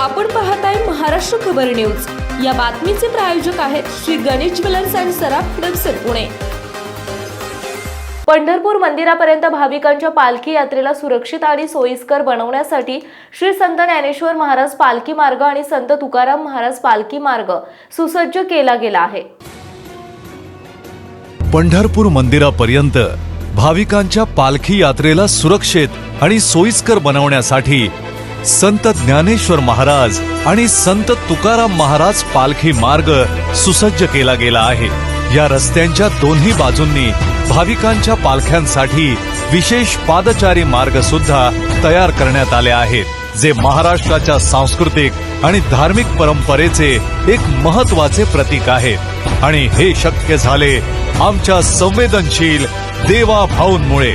आपण पाहताय महाराष्ट्र खबर न्यूज. या बातमीचे प्रायोजक आहेत श्री गणेश ज्वेलर्स अँड सराफ हडपसर पुणे. पंढरपूर मंदिरापर्यंत भाविकांच्या पालखी यात्रेला सुरक्षित आणि सोयीस्कर बनवण्यासाठी श्री संत ज्ञानेश्वर महाराज पालखी मार्ग आणि संत तुकाराम महाराज पालखी मार्ग सुसज्ज केला गेला आहे. पंढरपूर मंदिरापर्यंत भाविकांच्या पालखी यात्रेला सुरक्षित आणि सोयीस्कर बनवण्यासाठी संत ज्ञानेश्वर महाराज आणि संत तुकाराम महाराज पालखी मार्ग सुसज्ज केला गेला आहे. या रस्त्यांच्या दोन्ही बाजूंनी भाविकांच्या पालख्यांसाठी विशेष पादचारी मार्ग सुद्धा तयार करण्यात आले आहेत जे महाराष्ट्राच्या सांस्कृतिक आणि धार्मिक परंपरेचे एक महत्त्वाचे प्रतीक आहे. आणि हे शक्य झाले आमच्या संवेदनशील देवा भाऊंमुळे